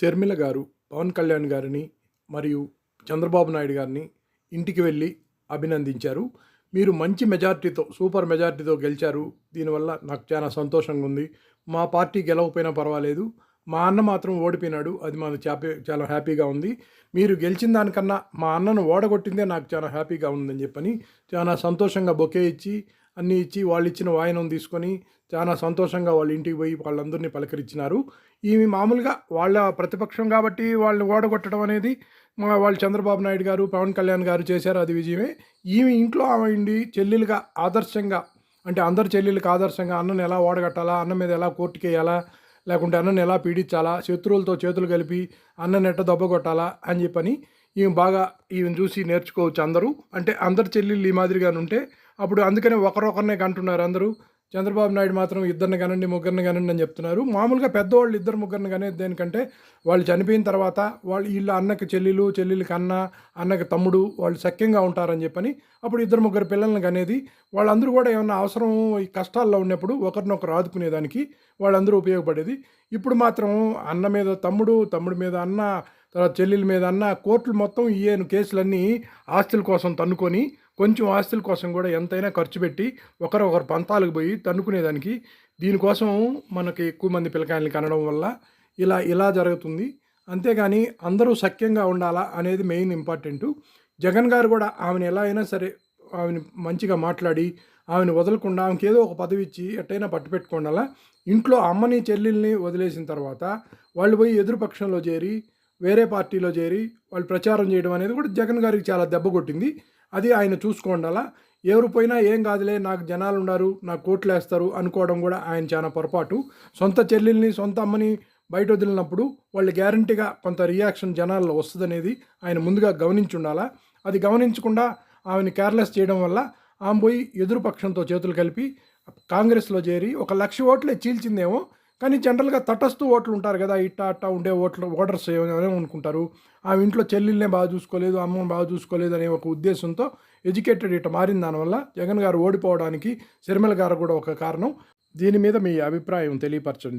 షర్మిల గారు పవన్ కళ్యాణ్ గారిని మరియు చంద్రబాబు నాయుడు గారిని ఇంటికి వెళ్ళి అభినందించారు. మీరు మంచి మెజార్టీతో సూపర్ మెజార్టీతో గెలిచారు. దీనివల్ల నాకు చాలా సంతోషంగా ఉంది. మా పార్టీ గెలవకపోయినా పర్వాలేదు. మా అన్న మాత్రం ఓడిపోయినాడు. అది మాకు చాపే చాలా హ్యాపీగా ఉంది. మీరు గెలిచిన దానికన్నా మా అన్నను ఓడగొట్టిందే నాకు చాలా హ్యాపీగా ఉందని చెప్పని చాలా సంతోషంగా బొకే ఇచ్చి అన్నీ ఇచ్చి వాళ్ళు ఇచ్చిన వాయనం తీసుకొని చాలా సంతోషంగా వాళ్ళ ఇంటికి పోయి వాళ్ళందరినీ పలకరించినారు. ఈమె మామూలుగా వాళ్ళ ప్రతిపక్షం కాబట్టి వాళ్ళని ఓడగొట్టడం అనేది మా వాళ్ళు చంద్రబాబు నాయుడు గారు పవన్ కళ్యాణ్ గారు చేశారు అది విజయమే. ఈమె ఇంట్లో ఆమె ఇండి చెల్లెలుగా ఆదర్శంగా అంటే అందరు చెల్లెలకు ఆదర్శంగా అన్నను ఎలా ఓడగట్టాలా అన్న మీద ఎలా కోర్టుకేయాలా లేకుంటే అన్నను ఎలా పీడించాలా శత్రువులతో చేతులు కలిపి అన్నను ఎట్ట దెబ్బ కొట్టాలా అని చెప్పని ఈమె బాగా ఈమెను చూసి నేర్చుకోవచ్చు అందరూ. అంటే అందరు చెల్లెళ్ళు ఈ మాదిరిగానే ఉంటే అప్పుడు అందుకనే ఒకరొకరినే కంటున్నారు అందరూ. చంద్రబాబు నాయుడు మాత్రం ఇద్దరిని కనండి ముగ్గురిని కనండి అని చెప్తున్నారు. మామూలుగా పెద్దవాళ్ళు ఇద్దరు ముగ్గురిని కనేది దేనికంటే వాళ్ళు చనిపోయిన తర్వాత వాళ్ళు వీళ్ళ అన్నకి చెల్లెలు చెల్లెలకి అన్న అన్నకి తమ్ముడు వాళ్ళు సఖ్యంగా ఉంటారని చెప్పని అప్పుడు ఇద్దరు ముగ్గురు పిల్లల్ని కనేది వాళ్ళందరూ కూడా ఏమన్నా అవసరం ఈ కష్టాల్లో ఉన్నప్పుడు ఒకరినొకరు ఆదుకునేదానికి వాళ్ళందరూ ఉపయోగపడేది. ఇప్పుడు మాత్రం అన్న మీద తమ్ముడు తమ్ముడి మీద అన్న తర్వాత చెల్లెల మీద అన్న కోర్టులు మొత్తం ఈయన కేసులన్నీ ఆస్తుల కోసం తన్నుకొని కొంచెం ఆస్తుల కోసం కూడా ఎంతైనా ఖర్చు పెట్టి ఒకరొకరు పంతాలకు పోయి తన్నుకునేదానికి దీనికోసం మనకి ఎక్కువ మంది పిల్లకాయల్ని కనడం వల్ల ఇలా ఇలా జరుగుతుంది. అంతేగాని అందరూ సఖ్యంగా ఉండాలా అనేది మెయిన్ ఇంపార్టెంటు. జగన్ గారు కూడా ఆమెను ఎలా అయినా సరే ఆమెను మంచిగా మాట్లాడి ఆమెను వదలకుండా ఆమెకి ఏదో ఒక పదవి ఇచ్చి ఎట్టయినా పట్టు పెట్టుకోండాలా? ఇంట్లో అమ్మని చెల్లెల్ని వదిలేసిన తర్వాత వాళ్ళు పోయి ఎదురుపక్షంలో చేరి వేరే పార్టీలో చేరి వాళ్ళు ప్రచారం చేయడం అనేది కూడా జగన్ గారికి చాలా దెబ్బ కొట్టింది. అది ఆయన చూసుకోండాలా. ఎవరు పోయినా ఏం కాదులే నాకు జనాలు ఉన్నారు నాకు కోట్లు వేస్తారు అనుకోవడం కూడా ఆయన చాలా పొరపాటు. సొంత చెల్లెల్ని సొంత అమ్మని బయట వదిలినప్పుడు వాళ్ళు గ్యారంటీగా కొంత రియాక్షన్ జనాల్లో వస్తుందనేది ఆయన ముందుగా గమనించి ఉండాలా అది గమనించకుండా ఆమెను కేర్లెస్ చేయడం వల్ల ఆమె పోయి ఎదురు పక్షంతో చేతులు కలిపి కాంగ్రెస్లో చేరి ఒక లక్ష ఓట్లే చీల్చిందేమో కానీ జనరల్గా తటస్థు ఓట్లు ఉంటారు కదా ఇట్టా అట్ట ఉండే ఓట్లు ఓటర్స్ ఏమైనా అనుకుంటారు. ఆ ఇంట్లో చెల్లెల్నే బాగా చూసుకోలేదు అమ్మని బాగా చూసుకోలేదు అనే ఒక ఉద్దేశంతో ఎడ్యుకేటెడ్ ఇట మారిన దానివల్ల జగన్ గారు ఓడిపోవడానికి సిరిమల గారు కూడా ఒక కారణం. దీని మీద మీ అభిప్రాయం తెలియపరచండి.